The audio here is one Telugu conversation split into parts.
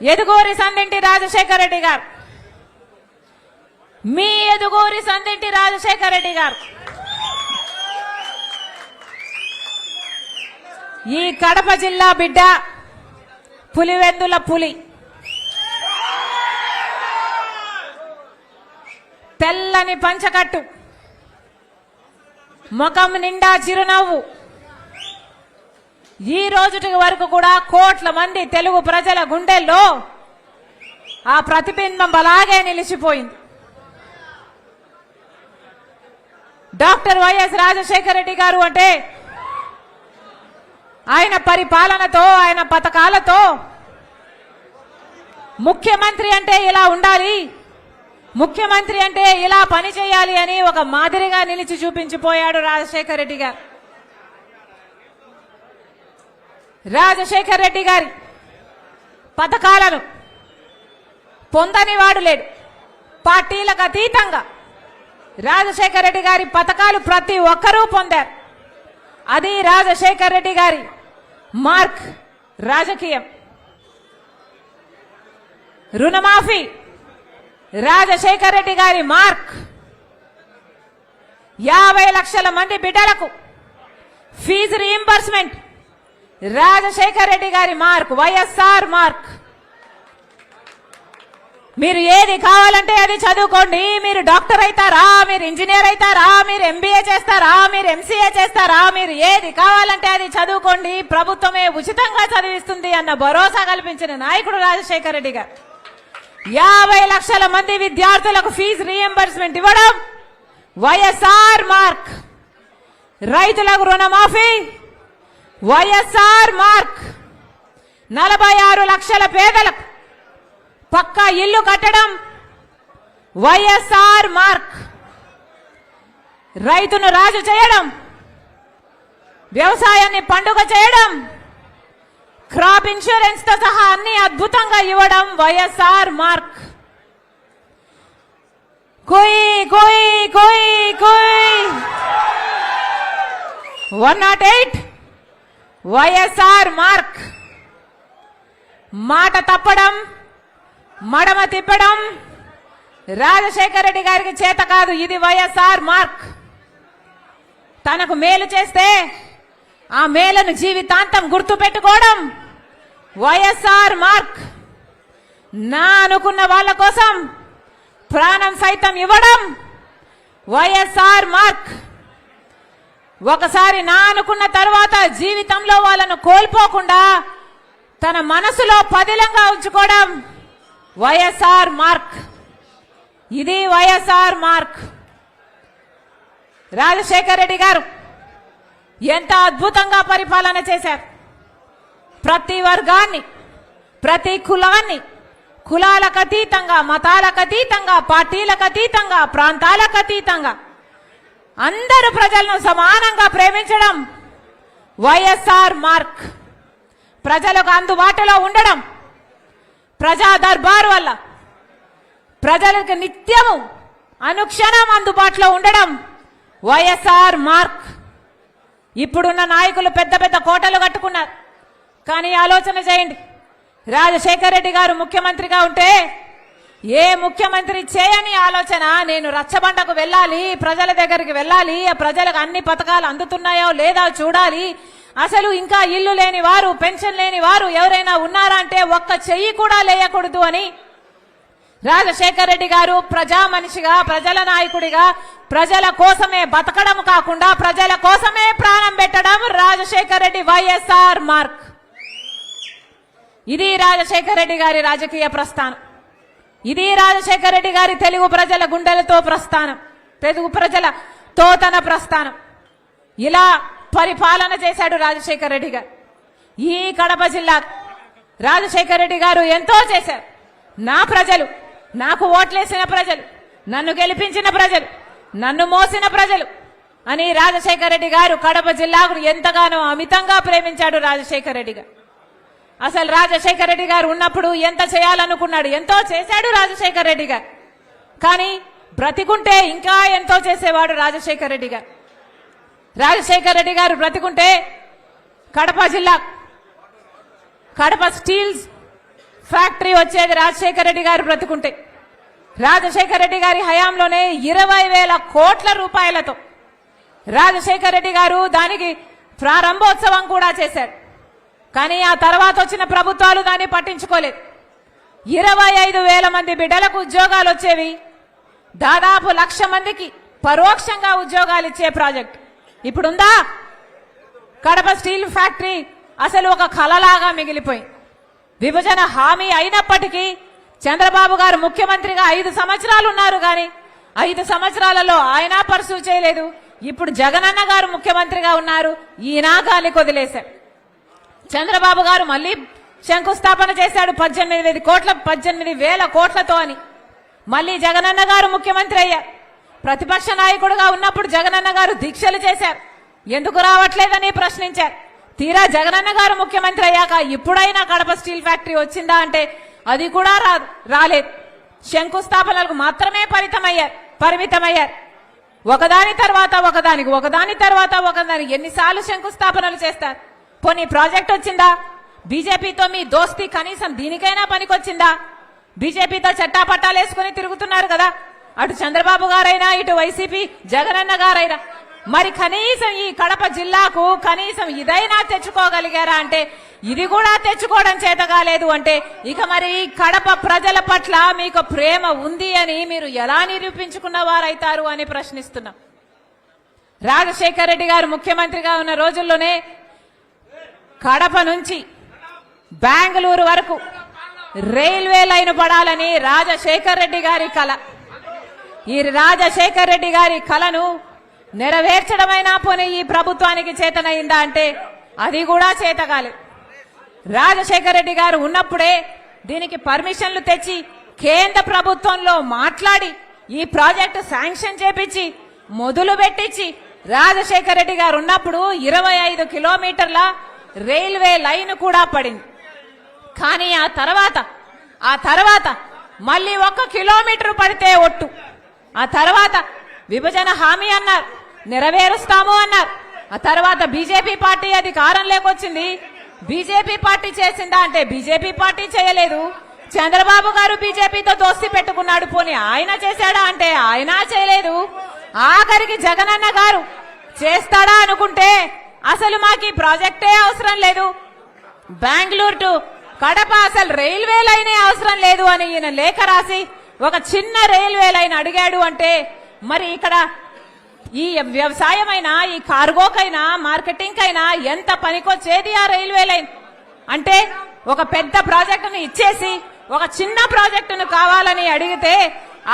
ఎదుగూరి సందింటి రాజశేఖర రెడ్డి గారు. మీ ఎదుగూరి సందింటి రాజశేఖర రెడ్డి గారు. ఈ కడప జిల్లా బిడ్డ పులివెందుల పులి. తెల్లని పంచకట్టు. ముఖం నిండా చిరునవ్వు. ఈ రోజుటి వరకు కూడా కోట్ల మంది తెలుగు ప్రజల గుండెల్లో ఆ ప్రతిబింబం అలాగే నిలిచిపోయింది. డాక్టర్ వైఎస్ రాజశేఖర రెడ్డి గారు అంటే ఆయన పరిపాలనతో ఆయన పథకాలతో ముఖ్యమంత్రి అంటే ఇలా ఉండాలి ముఖ్యమంత్రి అంటే ఇలా పని చేయాలి అని ఒక మాదిరిగా నిలిచి చూపించిపోయాడు రాజశేఖర రెడ్డి గారు. రాజశేఖర్ రెడ్డి గారి పథకాలను పొందని వాడు లేడు. పార్టీలకు అతీతంగా రాజశేఖర రెడ్డి గారి పథకాలు ప్రతి ఒక్కరూ పొందారు. అది రాజశేఖర రెడ్డి గారి మార్క్ రాజకీయం. రుణమాఫీ రాజశేఖర రెడ్డి గారి మార్క్. యాభై లక్షల మంది బిడ్డలకు ఫీజు రీయింబర్స్మెంట్ రాజశేఖర రెడ్డి గారి మార్క్ వైఎస్ఆర్ మార్క్. మీరు ఏది కావాలంటే అది చదువుకోండి. మీరు డాక్టర్ అవుతారా? మీరు ఇంజనీర్ అవుతారా? మీరు ఎంబీఏ చేస్తారా? మీరు ఎంసీఏ చేస్తారా? మీరు ఏది కావాలంటే అది చదువుకోండి. ప్రభుత్వమే ఉచితంగా చదివిస్తుంది అన్న భరోసా కల్పించిన నాయకుడు రాజశేఖర రెడ్డి గారు. యాభై లక్షల మంది విద్యార్థులకు ఫీజు రీఎంబర్స్మెంట్ ఇవ్వడం వైఎస్ఆర్ మార్క్. రైతులకు రుణమాఫీ వైఎస్ఆర్ మార్క్. నలభై ఆరు లక్షల పేదలకు పక్కా ఇల్లు కట్టడం వైఎస్ఆర్ మార్క్. రైతును రాజు చేయడం వ్యవసాయాన్ని పండుగ చేయడం క్రాప్ ఇన్సూరెన్స్తో సహా అన్ని అద్భుతంగా ఇవ్వడం వైఎస్ఆర్ మార్క్. కుయ్ కొయ్ కొయ్ one nought eight YSR mark. మాట తప్పడం మడమ తిప్పడం రాజశేఖర రెడ్డి గారికి చేత కాదు ఇది వైఎస్ఆర్ మార్క్. తనకు మేలు చేస్తే ఆ మేలను జీవితాంతం గుర్తు పెట్టుకోవడం వైఎస్ఆర్ మార్క్. నా అనుకున్న వాళ్ళ కోసం ప్రాణం సైతం ఇవ్వడం వైఎస్ఆర్ మార్క్. ఒకసారి నా అనుకున్న తర్వాత జీవితంలో వాళ్ళను కోల్పోకుండా తన మనసులో పదిలంగా ఉంచుకోవడం వైఎస్ఆర్ మార్క్. ఇది వైఎస్ఆర్ మార్క్. రాజశేఖర రెడ్డి గారు ఎంత అద్భుతంగా పరిపాలన చేశారు. ప్రతి వర్గాన్ని ప్రతి కులాన్ని కులాలకు అతీతంగా మతాలకు అతీతంగా పార్టీలకు అతీతంగా ప్రాంతాలకు అతీతంగా అందరు ప్రజలను సమానంగా ప్రేమించడం. YSR mark. ప్రజలకు అందుబాటులో ఉండడం. ప్రజా దర్బార్ వల్ల. ప్రజలకు నిత్యము అనుక్షణం అందుబాటులో ఉండడం. YSR mark. ఇప్పుడున్న నాయకులు పెద్ద పెద్ద కోటలు కట్టుకున్నారు. కానీ ఆలోచన చేయండి. రాజశేఖర రెడ్డి గారు ముఖ్యమంత్రిగా ఉంటే ఏ ముఖ్యమంత్రి చేయని ఆలోచన? నేను రచ్చబండకు వెళ్ళాలి ప్రజల దగ్గరికి వెళ్ళాలి ప్రజలకు అన్ని పథకాలు అందుతున్నాయో లేదా చూడాలి. అసలు ఇంకా ఇల్లు లేని వారు పెన్షన్ లేని వారు ఎవరైనా ఉన్నారా అంటే ఒక్క చెయ్యి కూడా లేయకూడదు అని రాజశేఖర రెడ్డి గారు ప్రజా మనిషిగా ప్రజల నాయకుడిగా ప్రజల కోసమే బతకడం కాకుండా ప్రజల కోసమే ప్రాణం పెట్టడం రాజశేఖర రెడ్డి వైఎస్ఆర్ మార్క్. ఇది రాజశేఖర రెడ్డి గారి రాజకీయ ప్రస్థానం. ఇది రాజశేఖర రెడ్డి గారి తెలుగు ప్రజల గుండెలతో ప్రస్థానం. తెలుగు ప్రజల తోతన ప్రస్థానం. ఇలా పరిపాలన చేశాడు రాజశేఖర రెడ్డి గారు. ఈ కడప జిల్లా రాజశేఖర రెడ్డి గారు ఎంతో చేశారు. నా ప్రజలు నాకు ఓట్లేసిన ప్రజలు నన్ను గెలిపించిన ప్రజలు నన్ను మోసిన ప్రజలు అని రాజశేఖర రెడ్డి గారు కడప జిల్లాకు ఎంతగానో అమితంగా ప్రేమించాడు రాజశేఖర రెడ్డి గారు. అసలు రాజశేఖర రెడ్డి గారు ఉన్నప్పుడు ఎంత చేయాలనుకున్నాడు? ఎంతో చేశాడు రాజశేఖర రెడ్డి గారు. కానీ బ్రతికుంటే ఇంకా ఎంతో చేసేవాడు రాజశేఖర రెడ్డి గారు. రాజశేఖర రెడ్డి గారు బ్రతికుంటే కడప జిల్లా కడప స్టీల్స్ ఫ్యాక్టరీ వచ్చేది రాజశేఖర రెడ్డి గారు బ్రతుకుంటే. రాజశేఖర రెడ్డి గారి హయాంలోనే ఇరవై వేల కోట్ల రూపాయలతో రాజశేఖర రెడ్డి గారు దానికి ప్రారంభోత్సవం కూడా చేశారు. కానీ ఆ తర్వాత వచ్చిన ప్రభుత్వాలు దాన్ని పట్టించుకోలేదు. ఇరవై ఐదు వేల మంది బిడ్డలకు ఉద్యోగాలు వచ్చేవి. దాదాపు లక్ష మందికి పరోక్షంగా ఉద్యోగాలు ఇచ్చే ప్రాజెక్ట్. ఇప్పుడుందా? కడప స్టీల్ ఫ్యాక్టరీ అసలు ఒక కలలాగా మిగిలిపోయింది విభజన హామీ అయినప్పటికీ చంద్రబాబు గారు ముఖ్యమంత్రిగా ఐదు సంవత్సరాలు ఉన్నారు కానీ ఐదు సంవత్సరాలలో ఆయన పర్సూ చేయలేదు. ఇప్పుడు జగనన్న గారు ముఖ్యమంత్రిగా ఉన్నారు. ఈయన గాలి కొదిలేశారు. చంద్రబాబు గారు మళ్ళీ శంకుస్థాపన చేశాడు పద్దెనిమిది కోట్ల పద్దెనిమిది వేల కోట్లతో అని. మళ్ళీ జగనన్న గారు ముఖ్యమంత్రి అయ్యారు. ప్రతిపక్ష నాయకుడుగా ఉన్నప్పుడు జగనన్న గారు దీక్షలు చేశారు. ఎందుకు రావట్లేదని ప్రశ్నించారు. తీరా జగనన్న గారు ముఖ్యమంత్రి అయ్యాక ఇప్పుడైనా కడప స్టీల్ ఫ్యాక్టరీ వచ్చిందా అంటే అది కూడా రాదు రాలేదు. శంకుస్థాపనలకు మాత్రమే పరితమయ్యారు పరిమితమయ్యారు. ఒకదాని తర్వాత ఒకదానికి ఒకదాని తర్వాత ఒకదానికి ఎన్నిసార్లు శంకుస్థాపనలు చేస్తారు? పోనీ ప్రాజెక్ట్ వచ్చిందా? బీజేపీతో మీ దోస్తి కనీసం దీనికైనా పనికొచ్చిందా? బీజేపీతో చట్టాపట్టాలు వేసుకుని తిరుగుతున్నారు కదా. అటు చంద్రబాబు గారైనా ఇటు వైసీపీ జగనన్న గారైనా. మరి కనీసం ఈ కడప జిల్లాకు కనీసం ఇదైనా తెచ్చుకోగలిగారా అంటే ఇది కూడా తెచ్చుకోవడం చేత కాలేదు అంటే ఇక మరి కడప ప్రజల పట్ల మీకు ప్రేమ ఉంది అని మీరు ఎలా నిరూపించుకున్న వారైతారు అని ప్రశ్నిస్తున్నాం. రాజశేఖర రెడ్డి గారు ముఖ్యమంత్రిగా ఉన్న రోజుల్లోనే కడప నుంచి బెంగళూరు వరకు రైల్వే లైన్ పడాలని రాజశేఖర్ రెడ్డి గారి కళ ఈ రాజశేఖర్ రెడ్డి గారి కళను నెరవేర్చడమైనా పోనీ ఈ ప్రభుత్వానికి చేతనైందా అంటే అది కూడా చేతగాలి. రాజశేఖర్ రెడ్డి గారు ఉన్నప్పుడే దీనికి పర్మిషన్లు తెచ్చి కేంద్ర ప్రభుత్వంలో మాట్లాడి ఈ ప్రాజెక్టు శాంక్షన్ చేపించి మొదలు పెట్టించి రాజశేఖర్ రెడ్డి గారు ఉన్నప్పుడు ఇరవై ఐదు కిలోమీటర్ల రైల్వే లైన్ కూడా పడింది. కానీ ఆ తర్వాత ఆ తర్వాత మళ్ళీ ఒక్క కిలోమీటర్ పడితే ఒట్టు. ఆ తర్వాత విభజన హామీ అన్నారు నెరవేరుస్తాము అన్నారు. ఆ తర్వాత బీజేపీ పార్టీ అధికారం లేకొచ్చింది బీజేపీ పార్టీ చేసిందా అంటే బీజేపీ పార్టీ చేయలేదు. చంద్రబాబు గారు బీజేపీతో దోస్తి పెట్టుకున్నాడు పోనీ ఆయన చేశాడా అంటే ఆయన చేయలేదు. ఆఖరికి జగనన్న గారు చేస్తాడా అనుకుంటే అసలు మాకు ఈ ప్రాజెక్టే అవసరం లేదు. బెంగళూరు టు కడప అసలు రైల్వే లైనే అవసరం లేదు అని ఈయన లేఖ రాసి ఒక చిన్న రైల్వే లైన్ అడిగాడు అంటే మరి ఇక్కడ ఈ వ్యవసాయమైనా ఈ కార్గోకైనా మార్కెటింగ్ అయినా ఎంత పనికొచ్చేది ఆ రైల్వే లైన్? అంటే ఒక పెద్ద ప్రాజెక్టును ఇచ్చేసి ఒక చిన్న ప్రాజెక్టును కావాలని అడిగితే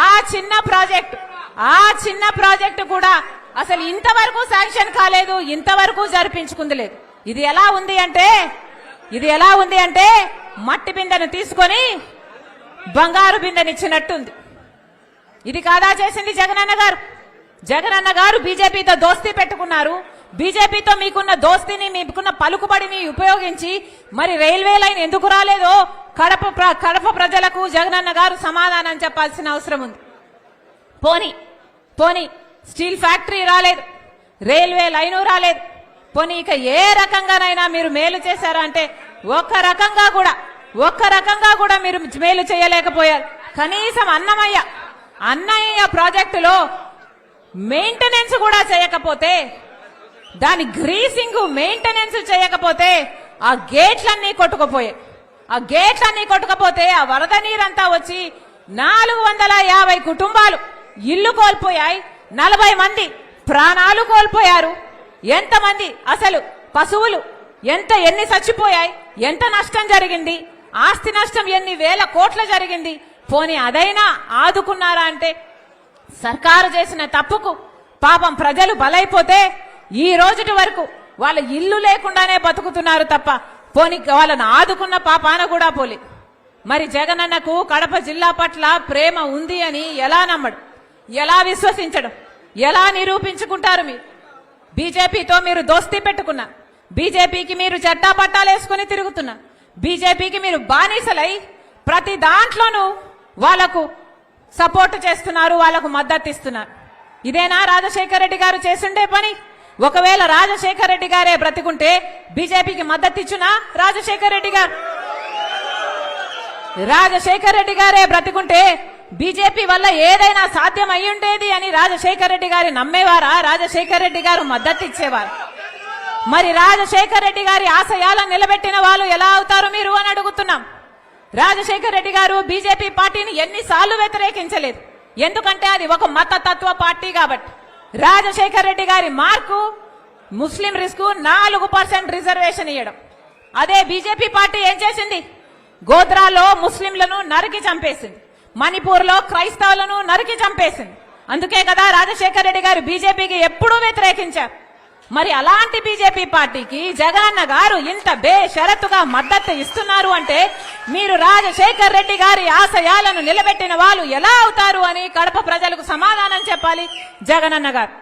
ఆ చిన్న ప్రాజెక్ట్ ఆ చిన్న ప్రాజెక్టు కూడా అసలు ఇంతవరకు శాంక్షన్ కాలేదు ఇంతవరకు జరిపించుకుంది లేదు. ఇది ఎలా ఉంది అంటే ఇది ఎలా ఉంది అంటే మట్టి బిందెను తీసుకొని బంగారు బిందెనిచ్చినట్టుంది. ఇది కాదా చేసింది జగనన్న గారు? జగనన్న గారు బీజేపీతో దోస్తీ పెట్టుకున్నారు. బీజేపీతో మీకున్న దోస్తీని మీకున్న పలుకుబడిని ఉపయోగించి మరి రైల్వే లైన్ ఎందుకు రాలేదో కడప ప్ర- కడప ప్రజలకు జగనన్న గారు సమాధానం చెప్పాల్సిన అవసరం ఉంది. పోని పోని స్టీల్ ఫ్యాక్టరీ రాలేదు. రైల్వే లైను రాలేదు. పోనీ ఇక ఏ రకంగానైనా మీరు మేలు చేశారా అంటే రకంగా కూడా ఒక్క రకంగా కూడా మీరు మేలు చేయలేకపోయారు. కనీసం అన్నమయ్య అన్నయ్య ప్రాజెక్టులో మెయింటెనెన్స్ కూడా చేయకపోతే దాని గ్రీసింగ్ మెయింటెనెన్స్ చేయకపోతే ఆ గేట్లన్నీ కొట్టుకుపోయాయి. ఆ గేట్లన్నీ కొట్టుకపోతే ఆ వరద నీరంతా వచ్చి నాలుగు వందల యాభై కుటుంబాలు ఇల్లు కోల్పోయాయి. నలభై మంది ప్రాణాలు కోల్పోయారు. ఎంతమంది అసలు పశువులు? ఎంత ఎన్ని చచ్చిపోయాయి? ఎంత నష్టం జరిగింది? ఆస్తి నష్టం ఎన్ని వేల కోట్ల జరిగింది? పోనీ అదైనా ఆదుకున్నారా అంటే సర్కారు చేసిన తప్పుకు పాపం ప్రజలు బలైపోతే ఈ రోజుటి వరకు వాళ్ళ ఇల్లు లేకుండానే బతుకుతున్నారు తప్ప పోని వాళ్ళను ఆదుకున్న పాపాన కూడా పోలే. మరి జగనన్నకు కడప జిల్లా పట్ల ప్రేమ ఉంది అని ఎలా నమ్మడు? ఎలా విశ్వసించడం? ఎలా నిరూపించుకుంటారు మీరు? బీజేపీతో మీరు దోస్తీ పెట్టుకున్నా బీజేపీకి మీరు చెడ్డా పట్టాలు వేసుకుని తిరుగుతున్నా బీజేపీకి మీరు బానిసలై ప్రతి దాంట్లోనూ వాళ్ళకు సపోర్ట్ చేస్తున్నారు వాళ్ళకు మద్దతు ఇస్తున్నారు. ఇదేనా రాజశేఖర రెడ్డి గారు చేసిండే పని? ఒకవేళ రాజశేఖర రెడ్డి గారే బ్రతికుంటే బీజేపీకి మద్దతు ఇచ్చునా రాజశేఖర రెడ్డి గారు? రాజశేఖర్ రెడ్డి గారే బ్రతికుంటే బీజేపీ వల్ల ఏదైనా సాధ్యం అయ్యుండేది అని రాజశేఖర్ రెడ్డి గారి నమ్మేవారా? రాజశేఖర్ రెడ్డి గారు మద్దతు ఇచ్చేవారు మరి రాజశేఖర్ రెడ్డి గారి ఆశయాలను నిలబెట్టిన వాళ్ళు ఎలా అవుతారు మీరు అని అడుగుతున్నాం. రాజశేఖర్ రెడ్డి గారు బీజేపీ పార్టీని ఎన్నిసార్లు వ్యతిరేకించలేదు. ఎందుకంటే అది ఒక మతతత్వ పార్టీ కాబట్టి. రాజశేఖర్ రెడ్డి గారి మార్కు ముస్లిం రిస్క్ నాలుగు పర్సెంట్ రిజర్వేషన్ ఇవ్వడం అదే బీజేపీ పార్టీ ఏం చేసింది? గోద్రాలో ముస్లింలను నరికి చంపేసింది. మణిపూర్లో క్రైస్తవులను నరికి చంపేసింది. అందుకే కదా రాజశేఖర్ రెడ్డి గారు బీజేపీకి ఎప్పుడూ వ్యతిరేకించారు. మరి అలాంటి బీజేపీ పార్టీకి జగనన్న గారు ఇంత బేషరతుగా మద్దతు ఇస్తున్నారు అంటే మీరు రాజశేఖర్ రెడ్డి గారి ఆశయాలను నిలబెట్టిన వాళ్ళు ఎలా అవుతారు అని కడప ప్రజలకు సమాధానం చెప్పాలి జగనన్న గారు.